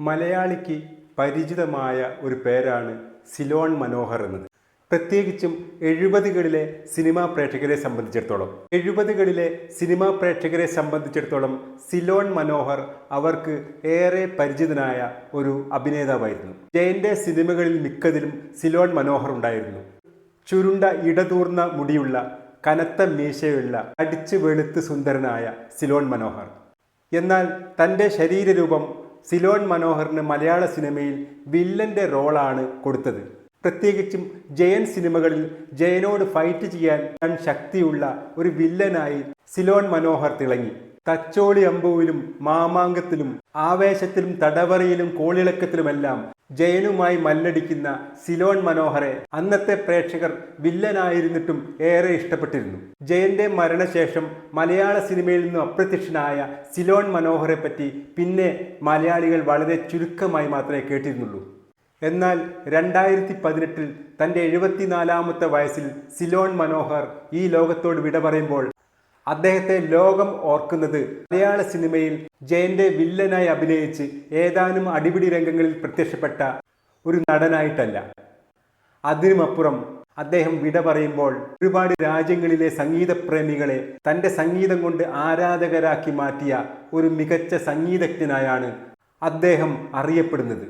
മലയാളിക്ക് പരിചിതമായ ഒരു പേരാണ് സിലോൺ മനോഹർ എന്നത്. പ്രത്യേകിച്ചും എഴുപതുകളിലെ സിനിമാ പ്രേക്ഷകരെ സംബന്ധിച്ചിടത്തോളം. എഴുപതുകളിലെ സിനിമാ പ്രേക്ഷകരെ സംബന്ധിച്ചിടത്തോളം സിലോൺ മനോഹർ അവർക്ക് ഏറെ പരിചിതനായ ഒരു അഭിനേതാവായിരുന്നു. ജയന്റെ സിനിമകളിൽ മിക്കതിലും സിലോൺ മനോഹർ ഉണ്ടായിരുന്നു. ചുരുണ്ട ഇടതൂർന്ന മുടിയുള്ള കനത്ത മീശയുള്ള അടിച്ചു വെളുത്ത് സുന്ദരനായ സിലോൺ മനോഹർ. എന്നാൽ തന്റെ ശരീരരൂപം സിലോൺ മനോഹറിന് മലയാള സിനിമയിൽ വില്ലന്റെ റോളാണ് കൊടുത്തത്. പ്രത്യേകിച്ചും ജയൻ സിനിമകളിൽ ജയനോട് ഫൈറ്റ് ചെയ്യാൻ ശക്തിയുള്ള ഒരു വില്ലനായി സിലോൺ മനോഹർ തിളങ്ങി. തച്ചോളി അമ്പുവിലും മാമാങ്കത്തിലും ആവേശത്തിലും തടവറയിലും കോളിളക്കത്തിലുമെല്ലാം ജയനുമായി മല്ലടിക്കുന്ന സിലോൺ മനോഹറെ അന്നത്തെ പ്രേക്ഷകർ വില്ലനായിരുന്നിട്ടും ഏറെ ഇഷ്ടപ്പെട്ടിരുന്നു. ജയന്റെ മരണശേഷം മലയാള സിനിമയിൽ നിന്ന് അപ്രത്യക്ഷനായ സിലോൺ മനോഹറെ പറ്റി പിന്നെ മലയാളികൾ വളരെ ചുരുക്കമായി മാത്രമേ കേട്ടിരുന്നുള്ളൂ. എന്നാൽ രണ്ടായിരത്തി പതിനെട്ടിൽ തന്റെ എഴുപത്തിനാലാമത്തെ വയസ്സിൽ സിലോൺ മനോഹർ ഈ ലോകത്തോട് വിട പറയുമ്പോൾ അദ്ദേഹത്തെ ലോകം ഓർക്കുന്നത് മലയാള സിനിമയിൽ ജയന്റെ വില്ലനായി അഭിനയിച്ച് ഏതാനും അടിപിടി രംഗങ്ങളിൽ പ്രത്യക്ഷപ്പെട്ട ഒരു നടനായിട്ടല്ല. അതിനുമപ്പുറം അദ്ദേഹം വിട പറയുമ്പോൾ ഒരുപാട് രാജ്യങ്ങളിലെ സംഗീത പ്രേമികളെ തന്റെ സംഗീതം കൊണ്ട് ആരാധകരാക്കി മാറ്റിയ ഒരു മികച്ച സംഗീതജ്ഞനായാണ് അദ്ദേഹം അറിയപ്പെടുന്നത്.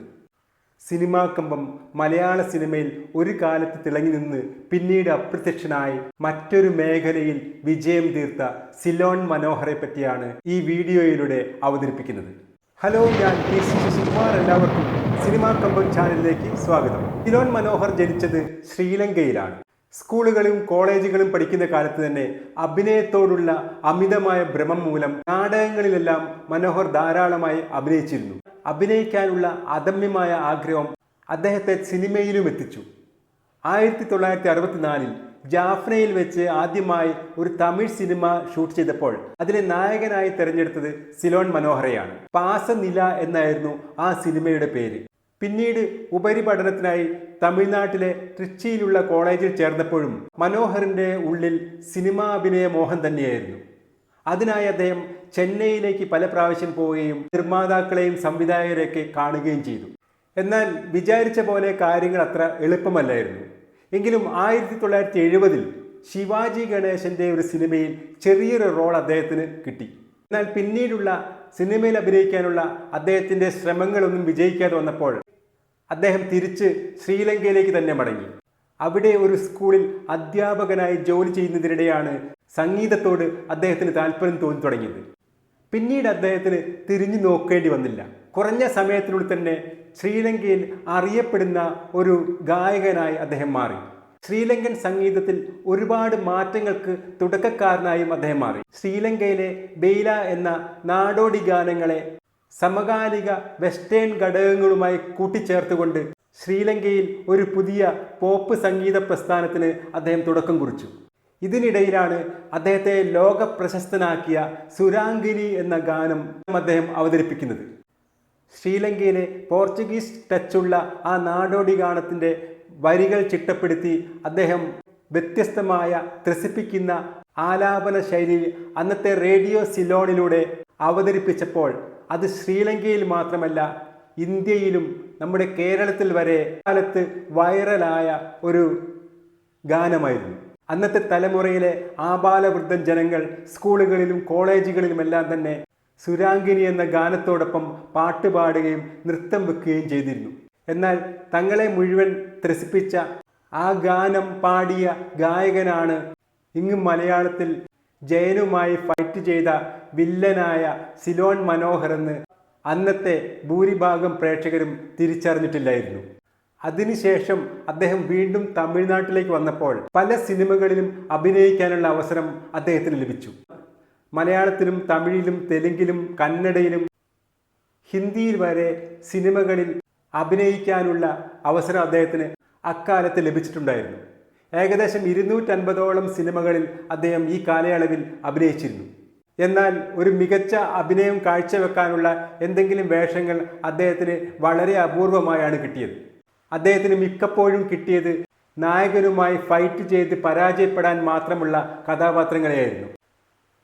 സിനിമാ കമ്പം മലയാള സിനിമയിൽ ഒരു കാലത്ത് തിളങ്ങി നിന്ന് പിന്നീട് അപ്രത്യക്ഷനായി മറ്റൊരു മേഖലയിൽ വിജയം തീർത്ത സിലോൺ മനോഹറെ പറ്റിയാണ് ഈ വീഡിയോയിലൂടെ അവതരിപ്പിക്കുന്നത്. ഹലോ ഞാൻ പി സി ശശികുമാർ എല്ലാവർക്കും സിനിമാ കമ്പം ചാനലിലേക്ക് സ്വാഗതം. സിലോൺ മനോഹർ ജനിച്ചത് ശ്രീലങ്കയിലാണ്. സ്കൂളുകളും കോളേജുകളും പഠിക്കുന്ന കാലത്ത് തന്നെ അഭിനയത്തോടുള്ള അമിതമായ ഭ്രമം മൂലം നാടകങ്ങളിലെല്ലാം മനോഹർ ധാരാളമായി അഭിനയിച്ചിരുന്നു. അഭിനയിക്കാനുള്ള അദമ്യമായ ആഗ്രഹം അദ്ദേഹത്തെ സിനിമയിലും എത്തിച്ചു. ആയിരത്തി തൊള്ളായിരത്തി അറുപത്തിനാലിൽ ജാഫ്നയിൽ വെച്ച് ആദ്യമായി ഒരു തമിഴ് സിനിമ ഷൂട്ട് ചെയ്തപ്പോൾ അതിലെ നായകനായി തെരഞ്ഞെടുത്തത് സിലോൺ മനോഹരയാണ്. പാസനില എന്നായിരുന്നു ആ സിനിമയുടെ പേര്. പിന്നീട് ഉപരിപഠനത്തിനായി തമിഴ്നാട്ടിലെ ട്രിച്ചിയിലുള്ള കോളേജിൽ ചേർന്നപ്പോഴും മനോഹറിന്റെ ഉള്ളിൽ സിനിമാ അഭിനയ മോഹം തന്നെയായിരുന്നു. അതിനായി അദ്ദേഹം ചെന്നൈയിലേക്ക് പല പ്രാവശ്യം പോവുകയും നിർമ്മാതാക്കളെയും സംവിധായകരെയൊക്കെ കാണുകയും ചെയ്തു. എന്നാൽ വിചാരിച്ച പോലെ കാര്യങ്ങൾ അത്ര എളുപ്പമല്ലായിരുന്നു. എങ്കിലും ആയിരത്തി തൊള്ളായിരത്തി എഴുപതിൽ ശിവാജി ഗണേശന്റെ ഒരു സിനിമയിൽ ചെറിയൊരു റോൾ അദ്ദേഹത്തിന് കിട്ടി. എന്നാൽ പിന്നീടുള്ള സിനിമയിൽ അഭിനയിക്കാനുള്ള അദ്ദേഹത്തിന്റെ ശ്രമങ്ങളൊന്നും വിജയിക്കാതെ വന്നപ്പോൾ അദ്ദേഹം തിരിച്ച് ശ്രീലങ്കയിലേക്ക് തന്നെ മടങ്ങി. അവിടെ ഒരു സ്കൂളിൽ അധ്യാപകനായി ജോലി ചെയ്യുന്നതിനിടെയാണ് സംഗീതത്തോട് അദ്ദേഹത്തിന് താല്പര്യം തോന്നി തുടങ്ങിയത്. പിന്നീട് അദ്ദേഹത്തിന് തിരിഞ്ഞു നോക്കേണ്ടി വന്നില്ല. കുറഞ്ഞ സമയത്തിനുള്ളിൽ തന്നെ ശ്രീലങ്കയിൽ അറിയപ്പെടുന്ന ഒരു ഗായകനായി അദ്ദേഹം മാറി. ശ്രീലങ്കൻ സംഗീതത്തിൽ ഒരുപാട് മാറ്റങ്ങൾക്ക് തുടക്കക്കാരനായും അദ്ദേഹം മാറി. ശ്രീലങ്കയിലെ ബെയ്ല എന്ന നാടോടി ഗാനങ്ങളെ സമകാലിക വെസ്റ്റേൺ ഘടകങ്ങളുമായി കൂട്ടിച്ചേർത്തുകൊണ്ട് ശ്രീലങ്കയിൽ ഒരു പുതിയ പോപ്പ് സംഗീത പ്രസ്ഥാനത്തിന് അദ്ദേഹം തുടക്കം കുറിച്ചു. ഇതിനിടയിലാണ് അദ്ദേഹത്തെ ലോക പ്രശസ്തനാക്കിയ സുരാംഗിനി എന്ന ഗാനം അദ്ദേഹം അവതരിപ്പിക്കുന്നത്. ശ്രീലങ്കയിലെ പോർച്ചുഗീസ് ടച്ചുള്ള ആ നാടോടി ഗാനത്തിന്റെ വരികൾ ചിട്ടപ്പെടുത്തി അദ്ദേഹം വ്യത്യസ്തമായ ത്രസിപ്പിക്കുന്ന ആലാപന ശൈലി അന്നത്തെ റേഡിയോ സിലോണിലൂടെ അവതരിപ്പിച്ചപ്പോൾ അത് ശ്രീലങ്കയിൽ മാത്രമല്ല ഇന്ത്യയിലും നമ്മുടെ കേരളത്തിൽ വരെ കാലത്ത് വൈറലായ ഒരു ഗാനമായിരുന്നു. അന്നത്തെ തലമുറയിലെ ആബാലവൃദ്ധൻ ജനങ്ങൾ സ്കൂളുകളിലും കോളേജുകളിലുമെല്ലാം തന്നെ സുരാംഗിനി എന്ന ഗാനത്തോടൊപ്പം പാട്ടുപാടുകയും നൃത്തം വെക്കുകയും ചെയ്തിരുന്നു. എന്നാൽ തങ്ങളെ മുഴുവൻ ത്രസിപ്പിച്ച ആ ഗാനം പാടിയ ഗായകനാണ് ഇങ്ങ് മലയാളത്തിൽ ജയനുമായി ഫൈറ്റ് ചെയ്ത വില്ലനായ സിലോൺ മനോഹർ എന്ന് അന്നത്തെ ഭൂരിഭാഗം പ്രേക്ഷകരും തിരിച്ചറിഞ്ഞിട്ടില്ലായിരുന്നു. അതിനുശേഷം അദ്ദേഹം വീണ്ടും തമിഴ്നാട്ടിലേക്ക് വന്നപ്പോൾ പല സിനിമകളിലും അഭിനയിക്കാനുള്ള അവസരം അദ്ദേഹത്തിന് ലഭിച്ചു. മലയാളത്തിലും തമിഴിലും തെലുങ്കിലും കന്നഡയിലും ഹിന്ദിയിൽ വരെ സിനിമകളിൽ അഭിനയിക്കാനുള്ള അവസരം അദ്ദേഹത്തിന് അക്കാലത്ത് ലഭിച്ചിട്ടുണ്ടായിരുന്നു. ഏകദേശം ഇരുന്നൂറ്റൻപതോളം സിനിമകളിൽ അദ്ദേഹം ഈ കാലയളവിൽ അഭിനയിച്ചിരുന്നു. എന്നാൽ ഒരു മികച്ച അഭിനയം കാഴ്ചവെക്കാനുള്ള എന്തെങ്കിലും വേഷങ്ങൾ അദ്ദേഹത്തിന് വളരെ അപൂർവമായാണ് കിട്ടിയത്. അദ്ദേഹത്തിന് മിക്കപ്പോഴും കിട്ടിയത് നായകനുമായി ഫൈറ്റ് ചെയ്ത് പരാജയപ്പെടാൻ മാത്രമുള്ള കഥാപാത്രങ്ങളെയായിരുന്നു.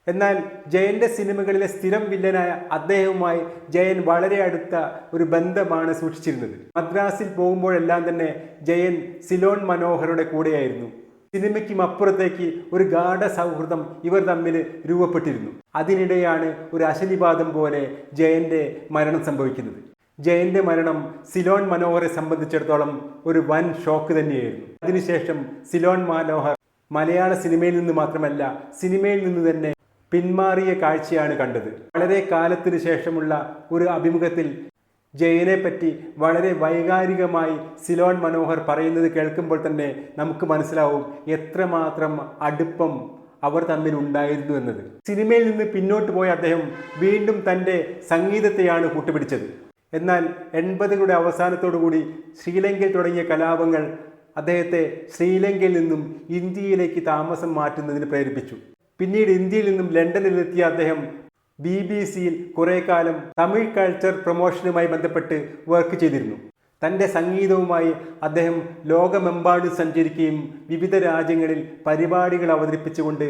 എന്നാൽ ജയന്റെ സിനിമകളിലെ സ്ഥിരം വില്ലനായ അദ്ദേഹവുമായി ജയൻ വളരെ അടുത്ത ഒരു ബന്ധമാണ് സൂക്ഷിച്ചിരുന്നത്. മദ്രാസിൽ പോകുമ്പോഴെല്ലാം തന്നെ ജയൻ സിലോൺ മനോഹറുടെ കൂടെയായിരുന്നു. സിനിമയ്ക്കും അപ്പുറത്തേക്ക് ഒരു ഗാഠ സൗഹൃദം ഇവർ തമ്മിൽ രൂപപ്പെട്ടിരുന്നു. അതിനിടെയാണ് ഒരു അശനിപാതം പോലെ ജയന്റെ മരണം സംഭവിക്കുന്നത്. ജയന്റെ മരണം സിലോൺ മനോഹറെ സംബന്ധിച്ചിടത്തോളം ഒരു വൻ ഷോക്ക് തന്നെയായിരുന്നു. അതിനുശേഷം സിലോൺ മനോഹർ മലയാള സിനിമയിൽ നിന്ന് മാത്രമല്ല സിനിമയിൽ നിന്ന് തന്നെ പിന്മാറിയ കാഴ്ചയാണ് കണ്ടത്. വളരെ കാലത്തിന് ശേഷമുള്ള ഒരു അഭിമുഖത്തിൽ ജയനെ പറ്റി വളരെ വൈകാരികമായി സിലോൺ മനോഹർ പറയുന്നത് കേൾക്കുമ്പോൾ തന്നെ നമുക്ക് മനസ്സിലാവും എത്രമാത്രം അടുപ്പം അവർ തമ്മിൽ ഉണ്ടായിരുന്നു എന്നത്. സിനിമയിൽ നിന്ന് പിന്നോട്ട് പോയ അദ്ദേഹം വീണ്ടും തന്റെ സംഗീതത്തെയാണ് കൂട്ടുപിടിച്ചത്. എന്നാൽ എൺപതുകളുടെ അവസാനത്തോടുകൂടി ശ്രീലങ്കയിൽ തുടങ്ങിയ കലാപങ്ങൾ അദ്ദേഹത്തെ ശ്രീലങ്കയിൽ നിന്നും ഇന്ത്യയിലേക്ക് താമസം മാറ്റുന്നതിന് പ്രേരിപ്പിച്ചു. പിന്നീട് ഇന്ത്യയിൽ നിന്നും ലണ്ടനിലെത്തിയ അദ്ദേഹം ബി ബി സിയിൽ കുറെ കാലം തമിഴ് കൾച്ചർ പ്രൊമോഷനുമായി ബന്ധപ്പെട്ട് വർക്ക് ചെയ്തിരുന്നു. തന്റെ സംഗീതവുമായി അദ്ദേഹം ലോകമെമ്പാടും സഞ്ചരിക്കുകയും വിവിധ രാജ്യങ്ങളിൽ പരിപാടികൾ അവതരിപ്പിച്ചുകൊണ്ട്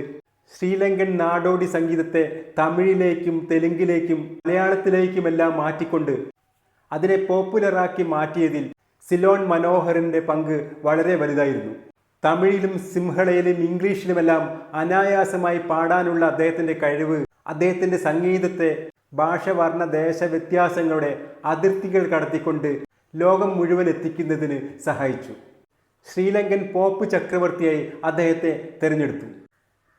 ശ്രീലങ്കൻ നാടോടി സംഗീതത്തെ തമിഴിലേക്കും തെലുങ്കിലേക്കും മലയാളത്തിലേക്കുമെല്ലാം മാറ്റിക്കൊണ്ട് അതിനെ പോപ്പുലറാക്കി മാറ്റിയതിൽ സിലോൺ മനോഹറിന്റെ പങ്ക് വളരെ വലുതായിരുന്നു. തമിഴിലും സിംഹളയിലും ഇംഗ്ലീഷിലുമെല്ലാം അനായാസമായി പാടാനുള്ള അദ്ദേഹത്തിന്റെ കഴിവ് അദ്ദേഹത്തിന്റെ സംഗീതത്തെ ഭാഷവർണ ദേശ വ്യത്യാസങ്ങളുടെ അതിർത്തികൾ കടത്തിക്കൊണ്ട് ലോകം മുഴുവൻ എത്തിക്കുന്നതിന് സഹായിച്ചു. ശ്രീലങ്കൻ പോപ്പ് ചക്രവർത്തിയായി അദ്ദേഹത്തെ തിരഞ്ഞെടുത്തു.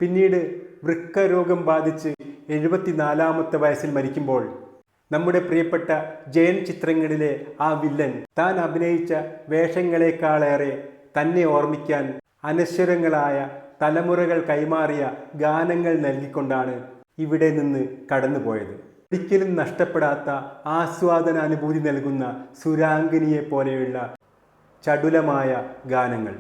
പിന്നീട് വൃക്ക രോഗം ബാധിച്ച് എഴുപത്തിനാലാമത്തെ വയസ്സിൽ മരിക്കുമ്പോൾ നമ്മുടെ പ്രിയപ്പെട്ട ജയൻ ചിത്രങ്ങളിലെ ആ വില്ലൻ. താൻ അഭിനയിച്ച വേഷങ്ങളെക്കാളേറെ തന്നെ ഓർമ്മിക്കാൻ അനശ്വരങ്ങളായ തലമുറകൾ കൈമാറിയ ഗാനങ്ങൾ നൽകിക്കൊണ്ടാണ് ഇവിടെ നിന്ന് കടന്നുപോയത്. ഒരിക്കലും നഷ്ടപ്പെടാത്ത ആസ്വാദനാനുഭൂതി നൽകുന്ന സുരാംഗിനിയെ പോലെയുള്ള ചടുലമായ ഗാനങ്ങൾ.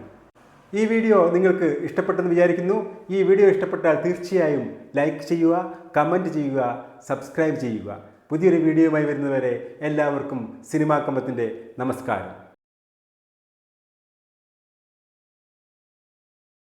ഈ വീഡിയോ നിങ്ങൾക്ക് ഇഷ്ടപ്പെട്ടെന്ന് വിചാരിക്കുന്നു. ഈ വീഡിയോ ഇഷ്ടപ്പെട്ടാൽ തീർച്ചയായും ലൈക്ക് ചെയ്യുക കമന്റ് ചെയ്യുക സബ്സ്ക്രൈബ് ചെയ്യുക. പുതിയൊരു വീഡിയോയുമായി വരുന്നവരെ എല്ലാവർക്കും സിനിമാ കമ്പത്തിന്റെ നമസ്കാരം.